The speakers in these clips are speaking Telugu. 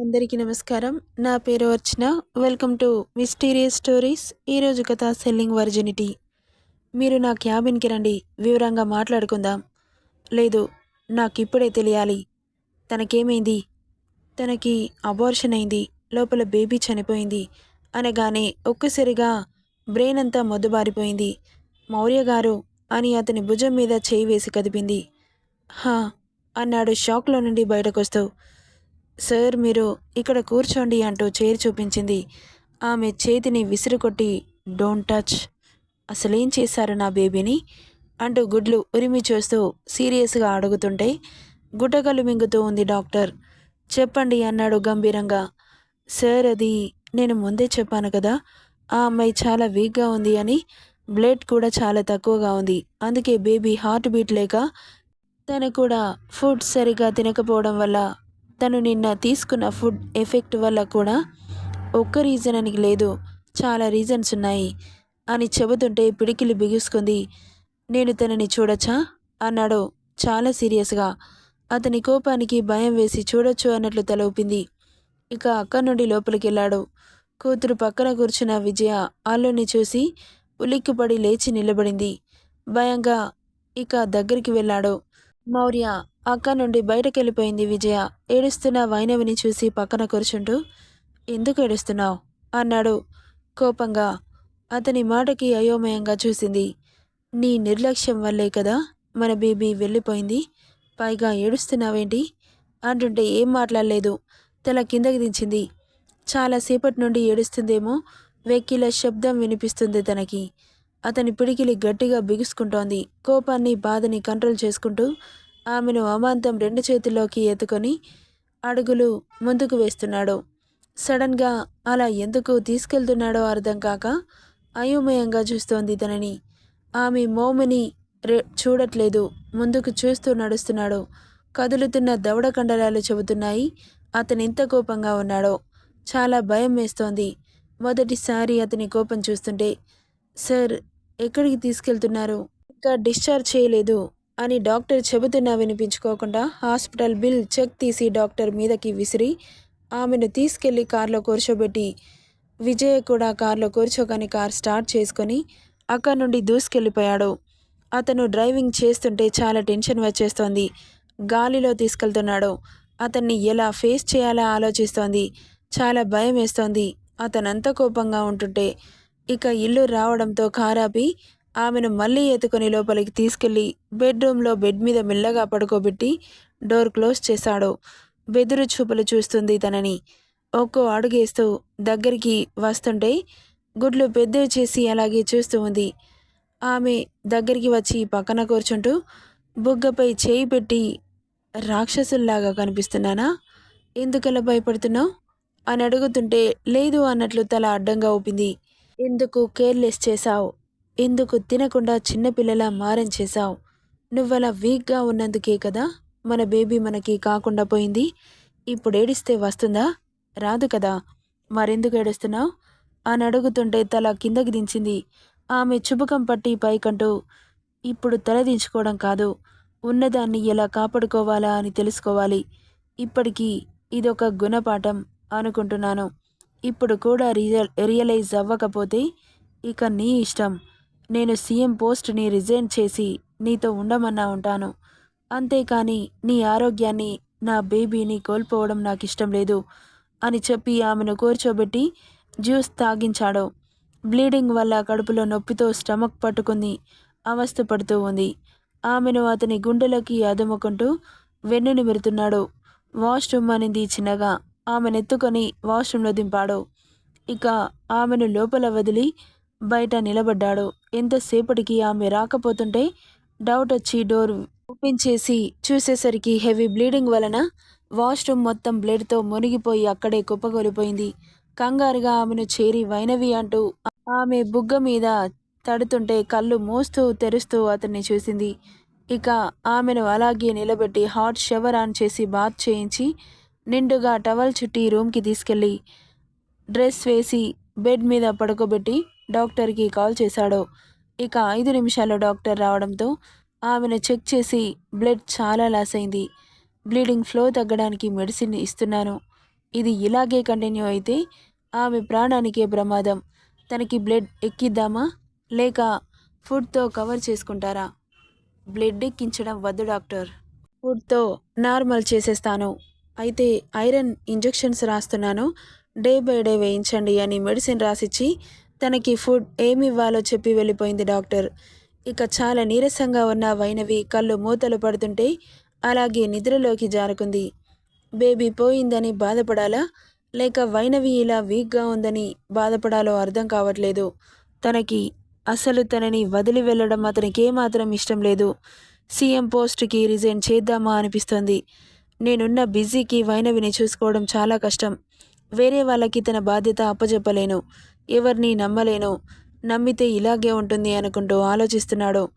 అందరికీ నమస్కారం. నా పేరు Archana. Welcome to mysterious stories. ఈరోజు కథ సెల్లింగ్ వర్జినిటీ. మీరు నా క్యాబిన్కి రండి. వివరంగా మాట్లాడుకుందాం. లేదు నాకు ఇప్పుడే తెలియాలి. తనకేమైంది? తనకి అబార్షన్ అయింది. లోపల బేబీ చనిపోయింది. అనగానే ఒక్కసారిగా బ్రెయిన్ అంతా మొద్దుబారిపోయింది మౌర్య గారు అని అతని భుజం మీద చేయి వేసి కదిపింది. హా అన్నాడు షాక్లో నుండి బయటకొస్తూ. సార్ మీరు ఇక్కడ కూర్చోండి అంటూ చైర్ చూపించింది. ఆమె చేతిని విసిరుకొట్టి డోంట్ టచ్. అసలేం చేశారు నా బేబీని? అంటూ గుడ్లు ఉరిమి చూస్తూ సీరియస్గా అడుగుతుంటే గుడ్డగలు మింగుతూ ఉంది డాక్టర్. చెప్పండి అన్నాడు గంభీరంగా. సార్ అది నేను ముందే చెప్పాను కదా. ఆ అమ్మాయి చాలా వీక్గా ఉంది అని. బ్లడ్ కూడా చాలా తక్కువగా ఉంది. అందుకే బేబీ హార్ట్ బీట్ లేక తను కూడా ఫుడ్ సరిగా తినకపోవడం వల్ల తను నిన్న తీసుకున్న ఫుడ్ ఎఫెక్ట్ వల్ల కూడా ఒక్క రీజన్ అని లేదు. చాలా రీజన్స్ ఉన్నాయి. అని చెబుతుంటే పిడికిలి బిగుసుకుంది. నేను తనని చూడొచ్చా? అన్నాడు చాలా సీరియస్గా. అతని కోపానికి భయం వేసి చూడొచ్చు అన్నట్లు తల ఊపింది. ఇక అక్కడి నుండి లోపలికి వెళ్ళాడు. కూతురు పక్కన కూర్చున్న విజయ అల్లుని చూసి ఉలిక్కిపడి లేచి నిలబడింది. భయంగా ఇక దగ్గరికి వెళ్ళాడు. మౌర్య అక్క నుండి బయటకెళ్ళిపోయింది విజయ. ఏడుస్తున్న వైనవిని చూసి పక్కన కూర్చుంటూ ఎందుకు ఏడుస్తున్నావు? అన్నాడు కోపంగా. అతని మాటకి అయోమయంగా చూసింది. నీ నిర్లక్ష్యం వల్లే కదా మన బేబీ వెళ్ళిపోయింది. పైగా ఏడుస్తున్నావేంటి? అంటుంటే ఏం మాట్లాడలేదు. తల కిందకి దించింది. చాలాసేపటి నుండి ఏడుస్తుందేమో వెక్కిల శబ్దం వినిపిస్తుంది తనకి. అతని పిడికిలి గట్టిగా బిగుసుకుంటోంది. కోపాన్ని బాధని కంట్రోల్ చేసుకుంటూ ఆమెను అమాంతం రెండు చేతుల్లోకి ఎత్తుకొని అడుగులు ముందుకు వేస్తున్నాడు. సడన్గా అలా ఎందుకు తీసుకెళ్తున్నాడో అర్థం కాక అయోమయంగా చూస్తోంది తనని. ఆమె మోమిని రె చూడట్లేదు. ముందుకు చూస్తూ నడుస్తున్నాడు. కదులుతున్న దవడ కండరాలు చెబుతున్నాయి. అతను ఎంత కోపంగా ఉన్నాడో. చాలా భయం వేస్తోంది. మొదటిసారి అతని కోపం చూస్తుంటే సార్ ఎక్కడికి తీసుకెళ్తున్నారు? ఇంకా డిశ్చార్జ్ చేయలేదు. అని డాక్టర్ చెబుతున్నా వినిపించుకోకుండా హాస్పిటల్ బిల్ చెక్ తీసి డాక్టర్ మీదకి విసిరి ఆమెను తీసుకెళ్ళి కారులో కూర్చోబెట్టి విజయ్ కూడా కారులో కూర్చోగాని కార్ స్టార్ట్ చేసుకొని అక్కడి నుండి దూసుకెళ్ళిపోయాడు. అతను డ్రైవింగ్ చేస్తుంటే చాలా టెన్షన్ వచ్చేస్తోంది. గాలిలో తీసుకెళ్తున్నాడు. అతన్ని ఎలా ఫేస్ చేయాలో ఆలోచిస్తోంది. చాలా భయం వేస్తోంది. అతనంత కోపంగా ఉంటుంటే ఇక ఇల్లు రావడంతో కారాపి ఆమెను మళ్ళీ ఎత్తుకొని లోపలికి తీసుకెళ్ళి బెడ్రూమ్లో బెడ్ మీద మెల్లగా పడుకోబెట్టి డోర్ క్లోజ్ చేశాడు. బెదురు చూపులు చూస్తుంది తనని. ఒక్కో అడుగేస్తూ దగ్గరికి వస్తుంటే గుడ్లు పెద్దవి చేసి అలాగే చూస్తూ ఉంది. ఆమె దగ్గరికి వచ్చి పక్కన కూర్చుంటూ బుగ్గపై చేయి పెట్టి రాక్షసుల్లాగా కనిపిస్తున్నానా? ఎందుకలా భయపడుతున్నావు? అని అడుగుతుంటే లేదు అన్నట్లు తల అడ్డంగా ఊపింది. ఎందుకు కేర్లెస్ చేశావు? ఎందుకు తినకుండా చిన్నపిల్లలా మారం చేశావు? నువ్వలా వీక్గా ఉన్నందుకే కదా మన బేబీ మనకి కాకుండా పోయింది. ఇప్పుడు ఏడిస్తే వస్తుందా? రాదు కదా. మరెందుకు ఏడుస్తున్నావు? అని అడుగుతుంటే తల కిందకి దించింది. ఆమె చుబుకం పట్టి పైకంటూ ఇప్పుడు తల దించుకోవడం కాదు. ఉన్నదాన్ని ఎలా కాపాడుకోవాలా అని తెలుసుకోవాలి. ఇప్పటికీ ఇదొక గుణపాఠం అనుకుంటున్నాను. ఇప్పుడు కూడా రియల్ రియలైజ్ అవ్వకపోతే ఇక నీ ఇష్టం. నేను సీఎం పోస్ట్ని రిజైన్ చేసి నీతో ఉండమన్నా ఉంటాను. అంతేకాని నీ ఆరోగ్యాన్ని నా బేబీని కోల్పోవడం నాకు ఇష్టం లేదు అని చెప్పి ఆమెను కూర్చోబెట్టి జ్యూస్ తాగించాడు. బ్లీడింగ్ వల్ల కడుపులో నొప్పితో స్టమక్ పట్టుకుని అవస్థపడుతూ ఉంది. ఆమెను అతని గుండెలకి అదుముకుంటూ వెన్ను నిమిరుతున్నాడు వాష్రూమ్ అనింది చిన్నగా. ఆమెనెత్తుకొని వాష్రూమ్లో దింపాడు. ఇక ఆమెను లోపల వదిలి బయట నిలబడ్డాడు. ఎంతసేపటికి ఆమె రాకపోతుంటే డౌట్ వచ్చి డోర్ ఓపెన్ చేసి చూసేసరికి హెవీ బ్లీడింగ్ వలన వాష్రూమ్ మొత్తం బ్లడ్తో మునిగిపోయి అక్కడే కుప్పగొలిపోయింది కంగారుగా ఆమెను చేరి వైనవి అంటూ ఆమె బుగ్గ మీద తడుతుంటే కళ్ళు మోస్తూ తెరుస్తూ అతన్ని చూసింది. ఇక ఆమెను అలాగే నిలబెట్టి హాట్ షవర్ ఆన్ చేసి బాత్ చేయించి నిండుగా టవల్ చుట్టి రూమ్కి తీసుకెళ్ళి డ్రెస్ వేసి బెడ్ మీద పడుకోబెట్టి డాక్టర్కి కాల్ చేశాడు. ఇక ఐదు నిమిషాల్లో డాక్టర్ రావడంతో ఆమెను చెక్ చేసి బ్లడ్ చాలా లాస్ అయింది. బ్లీడింగ్ ఫ్లో తగ్గడానికి మెడిసిన్ ఇస్తున్నాను. ఇది ఇలాగే కంటిన్యూ అయితే ఆమె ప్రాణానికే ప్రమాదం. తనకి బ్లడ్ ఎక్కిద్దామా? లేక ఫుడ్తో కవర్ చేసుకుంటారా? బ్లడ్ ఎక్కించడం వద్దు డాక్టర్. ఫుడ్తో నార్మల్ చేసేస్తాను. అయితే ఐరన్ ఇంజెక్షన్స్ రాస్తున్నాను. డే బై డే వేయించండి అని మెడిసిన్ రాసిచ్చి తనకి ఫుడ్ ఏమి ఇవ్వాలో చెప్పి వెళ్ళిపోయింది డాక్టర్. ఇక చాలా నీరసంగా ఉన్న వైనవి కళ్ళు మూతలు పడుతుంటే అలాగే నిద్రలోకి జారుకుంది. బేబీ పోయిందని బాధపడాలా? లేక వైనవి ఇలా వీక్గా ఉందని బాధపడాలో అర్థం కావట్లేదు. తనకి అసలు తనని వదిలి వెళ్ళడం అతనికి ఏమాత్రం ఇష్టం లేదు. సీఎం పోస్ట్కి రిజైన్ చేద్దామా అనిపిస్తుంది. నేనున్న బిజీకి వైనవిని చూసుకోవడం చాలా కష్టం. వేరే వాళ్ళకి తన బాధ్యత అప్పచెప్పలేను ఎవరిని నమ్మలేను. నమ్మితే ఇలాగే ఉంటుంది అనుకుంటూ ఆలోచిస్తున్నాడు.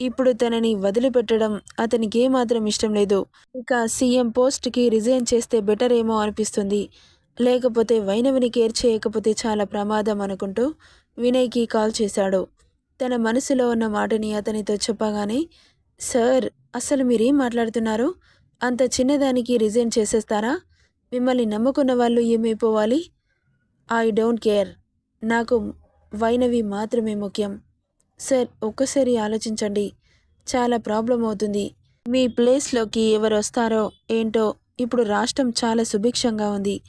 ఇప్పుడు తనని వదిలిపెట్టడం అతనికి ఏమాత్రం ఇష్టం లేదు. ఇక సీఎం పోస్ట్కి రిజైన్ చేస్తే బెటర్ ఏమో అనిపిస్తుంది. లేకపోతే వైనవిని కేర్ చేయకపోతే చాలా ప్రమాదం అనుకుంటూ వినయ్కి కాల్ చేశాడు. తన మనసులో ఉన్న మాటని అతనితో చెప్పగానే సార్ అసలు మీరేం మాట్లాడుతున్నారు? అంత చిన్నదానికి రిజైన్ చేసేస్తారా? మిమ్మల్ని నమ్ముకున్న వాళ్ళు ఏమైపోవాలి? I don't care. నాకు వైనవి మాత్రమే ముఖ్యం. సార్ ఒక్కసారి ఆలోచించండి. చాలా ప్రాబ్లం అవుతుంది. మీ ప్లేస్లోకి ఎవరు వస్తారో ఏంటో ఇప్పుడు రాష్ట్రం చాలా సుభిక్షంగా ఉంది.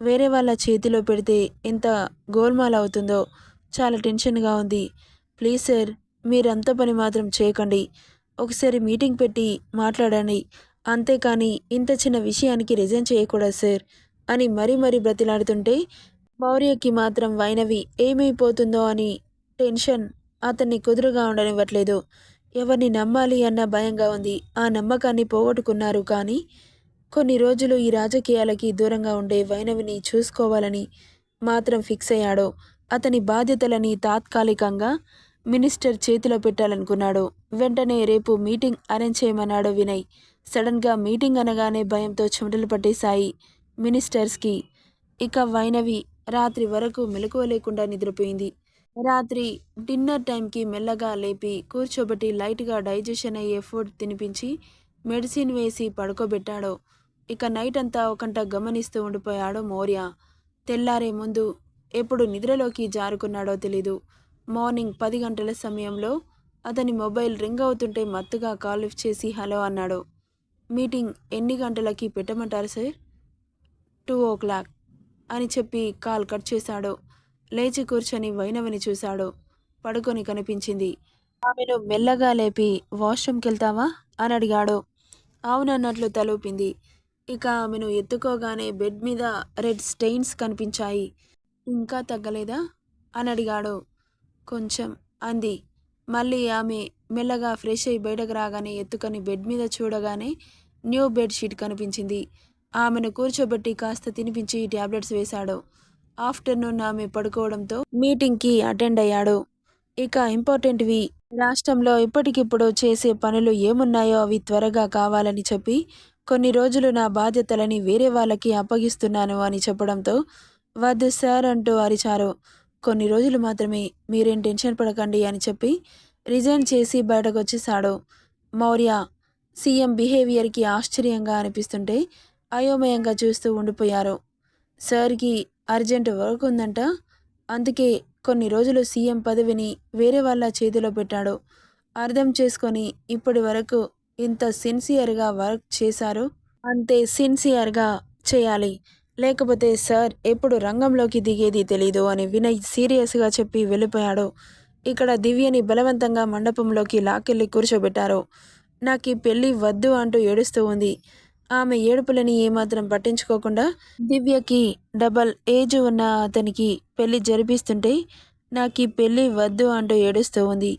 వేరే వాళ్ళ చేతిలో పెడితే ఎంత గోల్మాల్ అవుతుందో చాలా టెన్షన్గా ఉంది. ప్లీజ్ సార్ మీరంత పని మాత్రం చేయకండి. ఒకసారి మీటింగ్ పెట్టి మాట్లాడండి. అంతేకాని ఇంత చిన్న విషయానికి రిజైన్ చేయకూడదు సార్ అని మరీ మరీ బ్రతిలాడుతుంటే మౌర్యకి మాత్రం వైనవి ఏమైపోతుందో అని టెన్షన్. అతన్ని కుదురుగా ఉండనివ్వట్లేదు. ఎవరిని నమ్మాలి అన్న భయంగా ఉంది. ఆ నమ్మకాన్ని పోగొట్టుకున్నారు కానీ కొన్ని రోజులు ఈ రాజకీయాలకి దూరంగా ఉండే వైనవిని చూసుకోవాలని మాత్రం ఫిక్స్ అయ్యాడు. అతని బాధ్యతలని తాత్కాలికంగా మినిస్టర్ చేతిలో పెట్టాలనుకున్నాడు. వెంటనే రేపు మీటింగ్ అరేంజ్ చేయమన్నాడు వినయ్. సడన్గా మీటింగ్ అనగానే భయంతో చెమటలు పట్టేశాయి మినిస్టర్స్కి. ఇక వైనవి రాత్రి వరకు మెలకువ లేకుండా నిద్రపోయింది. రాత్రి డిన్నర్ టైంకి మెల్లగా లేపి కూర్చోబెట్టి లైట్గా డైజెషన్ అయ్యే ఫుడ్ తినిపించి మెడిసిన్ వేసి పడుకోబెట్టాడు. ఇక నైట్ అంతా ఒకంట గమనిస్తూ ఉండిపోయాడు మౌర్య. తెల్లారే ముందు ఎప్పుడు నిద్రలోకి జారుకున్నాడో తెలీదు. మార్నింగ్ పది గంటల సమయంలో అతని మొబైల్ రింగ్ అవుతుంటే మత్తుగా కాల్ లిఫ్ట్ చేసి హలో అన్నాడు. మీటింగ్ ఎన్ని గంటలకి పెట్టమంటారు సార్? Two o'clock. అని చెప్పి కాల్ కట్ చేశాడు. లేచి కూర్చొని వైనవిని చూశాడు. పడుకొని కనిపించింది. ఆమెను మెల్లగా లేపి వాష్రూమ్కి వెళ్తావా అని అడిగాడు. అవునన్నట్లు తలూపింది. ఇక ఆమెను ఎత్తుకోగానే బెడ్ మీద రెడ్ స్టెయిన్స్ కనిపించాయి. ఇంకా తగ్గలేదా? అని అడిగాడు. కొంచెం అంది. మళ్ళీ ఆమె మెల్లగా ఫ్రెష్ అయి బయటకు రాగానే ఎత్తుకొని బెడ్ మీద చూడగానే న్యూ బెడ్షీట్ కనిపించింది. ఆమెను కూర్చోబెట్టి కాస్త తినిపించి ట్యాబ్లెట్స్ వేశాడు. ఆఫ్టర్నూన్ ఆమె పడుకోవడంతో మీటింగ్కి అటెండ్ అయ్యాడు. ఇక ఇంపార్టెంట్వి రాష్ట్రంలో ఇప్పటికిప్పుడు చేసే పనులు ఏమున్నాయో అవి త్వరగా కావాలని చెప్పి కొన్ని రోజులు నా బాధ్యతలని వేరే వాళ్ళకి అప్పగిస్తున్నాను అని చెప్పడంతో వద్దు సార్ అంటూ అరిచారు. కొన్ని రోజులు మాత్రమే మీరేం టెన్షన్ పడకండి అని చెప్పి రిజైన్ చేసి బయటకు వచ్చేసాడు మౌర్య సీఎం బిహేవియర్కి ఆశ్చర్యంగా అనిపిస్తుంటే అయోమయంగా చూస్తూ ఉండిపోయారు. సార్కి అర్జెంట్ వర్క్ ఉందంట. అందుకే కొన్ని రోజులు సీఎం పదవిని వేరే వాళ్ళ చేతిలో పెట్టాడు. అర్థం చేసుకొని ఇప్పటి వరకు ఇంత సిన్సియర్గా వర్క్ చేశారు. అంతే సిన్సియర్గా చేయాలి. లేకపోతే సార్ ఎప్పుడు రంగంలోకి దిగేది తెలీదు అని వినయ్ సీరియస్గా చెప్పి వెళ్ళిపోయాడు. ఇక్కడ దివ్యని బలవంతంగా మండపంలోకి లాకెళ్ళి కూర్చోబెట్టారు. నాకు ఈ పెళ్ళి వద్దు అంటూ ఏడుస్తూ ఉంది. ఆమె ఏడుపులని ఏమాత్రం పట్టించుకోకుండా దివ్యకి డబల్ ఏజ్ ఉన్న అతనికి పెళ్ళి జరిపిస్తుంటే నాకు ఈ పెళ్ళి వద్దు అంటూ ఏడుస్తూ ఉంది.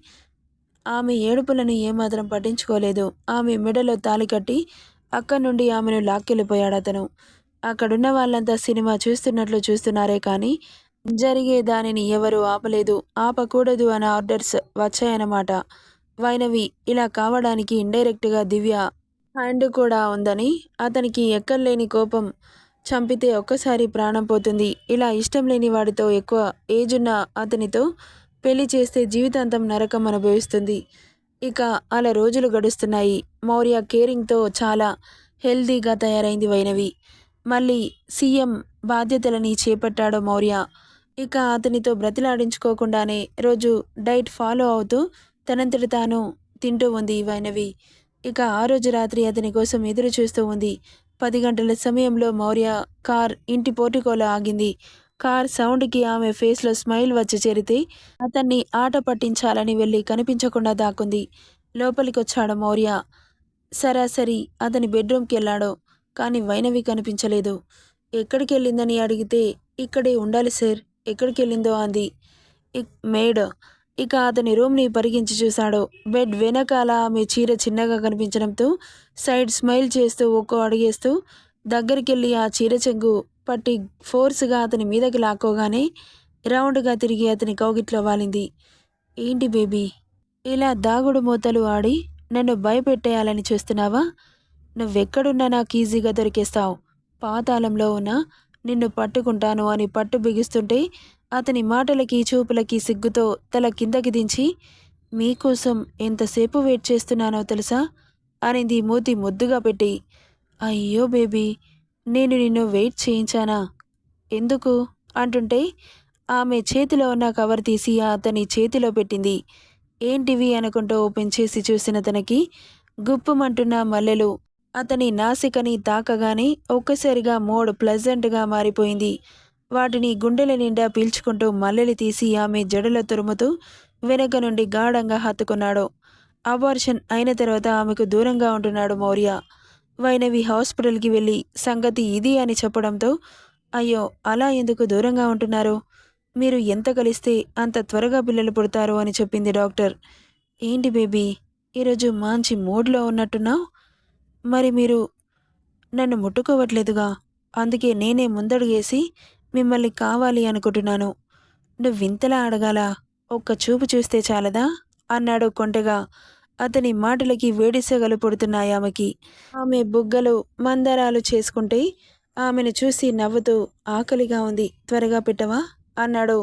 ఆమె ఏడుపులను ఏమాత్రం పట్టించుకోలేదు. ఆమె మెడలో తాలి కట్టి అక్కడి నుండి ఆమెను లాక్కెళ్ళిపోయాడు అతను. అక్కడున్న వాళ్ళంతా సినిమా చూస్తున్నట్లు చూస్తున్నారే కానీ జరిగే దానిని ఎవరు ఆపలేదు. ఆపకూడదు అనే ఆర్డర్స్ వచ్చాయన్నమాట. వైనవి ఇలా కావడానికి ఇండైరెక్ట్గా దివ్య హ్యాండ్ కూడా ఉందని అతనికి ఎక్కర్లేని కోపం చంపితే ఒక్కసారి ప్రాణం పోతుంది. ఇలా ఇష్టం లేని వాడితో ఎక్కువ ఏజ్ ఉన్న అతనితో పెళ్ళి చేస్తే జీవితాంతం నరకం అనుభవిస్తుంది. ఇక అలా రోజులు గడుస్తున్నాయి. మౌర్య కేరింగ్తో చాలా హెల్దీగా తయారైంది వైనవి మళ్ళీ సీఎం బాధ్యతలని చేపట్టాడు మౌర్య. ఇక అతనితో బ్రతిలాడించుకోకుండానే రోజు డైట్ ఫాలో అవుతూ తనంతట తాను తింటూ ఉంది వైనవి ఇక ఆ రోజు రాత్రి అతని కోసం ఎదురు చూస్తూ ఉంది. పది గంటల సమయంలో మౌర్య కార్ ఇంటి పోర్టికోలో ఆగింది. కార్ సౌండ్కి ఆమె ఫేస్లో స్మైల్ వచ్చి చేరితే అతన్ని ఆట పట్టించాలని వెళ్ళి కనిపించకుండా దాక్కుంది. లోపలికి వచ్చాడు మౌర్య. సరాసరి అతని బెడ్రూమ్కి వెళ్ళాడు కానీ వైనవి కనిపించలేదు. ఎక్కడికి వెళ్ళిందని అడిగితే ఇక్కడే ఉండాలి సార్ ఎక్కడికి వెళ్ళిందో అంది. ఇక్ మేడ్ ఇక అతని రూమ్ని పరిగించి చూశాడు. బెడ్ వెనకాల ఆమె చీర చిన్నగా కనిపించడంతో సైడ్ స్మైల్ చేస్తూ ఒక్కో అడిగేస్తూ దగ్గరికెళ్ళి ఆ చీర చెంగు పట్టి ఫోర్స్గా అతని మీదకి లాక్కోగానే రౌండ్గా తిరిగి అతని కౌగిట్లో వాలింది. ఏంటి బేబీ ఇలా దాగుడు మూతలు ఆడి నన్ను భయపెట్టేయాలని చూస్తున్నావా? నువ్వెక్కడున్నా నాకు ఈజీగా దొరికేస్తావు. పాతాళంలో ఉన్నా నిన్ను పట్టుకుంటాను అని పట్టు బిగిస్తుంటే అతని మాటలకి చూపులకి సిగ్గుతో తల కిందకి దించి మీకోసం ఎంతసేపు వెయిట్ చేస్తున్నానో తెలుసా? అనింది మూతి ముద్దుగా పెట్టి. అయ్యో బేబీ నేను నిన్ను వెయిట్ చేయించానా? ఎందుకు? అంటుంటే ఆమె చేతిలో ఉన్న కవర్ తీసి అతని చేతిలో పెట్టింది. ఏంటివి? అనుకుంటూ ఓపెన్ చేసి చూసిన తనకి గుప్పమంటున్న మల్లెలు అతని నాసికని తాకగానే ఒక్కసారిగా మోడ్ ప్లెజెంట్గా మారిపోయింది. వాటిని గుండెల నిండా పీల్చుకుంటూ మల్లెలు తీసి ఆమె జడల తురుముతూ వెనక నుండి గాఢంగా హత్తుకున్నాడు. అబార్షన్ అయిన తర్వాత ఆమెకు దూరంగా ఉంటున్నాడు మౌర్య. వైనవి హాస్పిటల్కి వెళ్ళి సంగతి ఇది అని చెప్పడంతో అయ్యో అలా ఎందుకు దూరంగా ఉంటున్నారు? మీరు ఎంత కలిస్తే అంత త్వరగా పిల్లలు పుడతారు అని చెప్పింది డాక్టర్. ఏంటి బేబీ ఈరోజు మంచి మూడ్లో ఉన్నట్టున్నావు? మరి మీరు నన్ను ముట్టుకోవట్లేదుగా? అందుకే నేనే ముందడుగేసి మిమ్మల్ని కావాలి అనుకుంటున్నాను. నువ్వింతలా అడగాల ఒక్క చూపు చూస్తే చాలదా? అన్నాడు కొంటగా. అతని మాటలకి వేడిసెగలు పుడుతున్నాయి ఆమెకి. ఆమె బుగ్గలు మందరాలు చేసుకుంటే ఆమెను చూసి నవ్వుతూ ఆకలిగా ఉంది. త్వరగా పెట్టవా? అన్నాడు.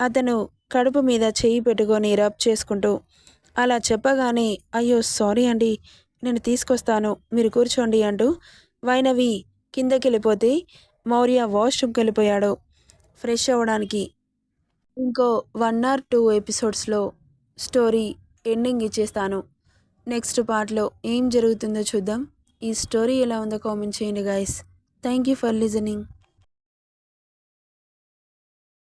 అతను కడుపు మీద చేయి పెట్టుకొని రబ్ చేసుకుంటూ. అలా చెప్పగానే అయ్యో సారీ అండి. నేను తీసుకొస్తాను. మీరు కూర్చోండి అంటూ వైనవి కిందకి వెళ్ళిపోతే మౌర్య వాష్రూమ్కి వెళ్ళిపోయాడు. ఫ్రెష్ అవ్వడానికి ఇంకో వన్ ఆర్ టూ ఎపిసోడ్స్లో స్టోరీ ఎండింగ్ ఇచ్చేస్తాను. నెక్స్ట్ పార్ట్లో ఏం జరుగుతుందో చూద్దాం. ఈ స్టోరీ ఎలా ఉందో కామెంట్ చేయండి guys thank you for listening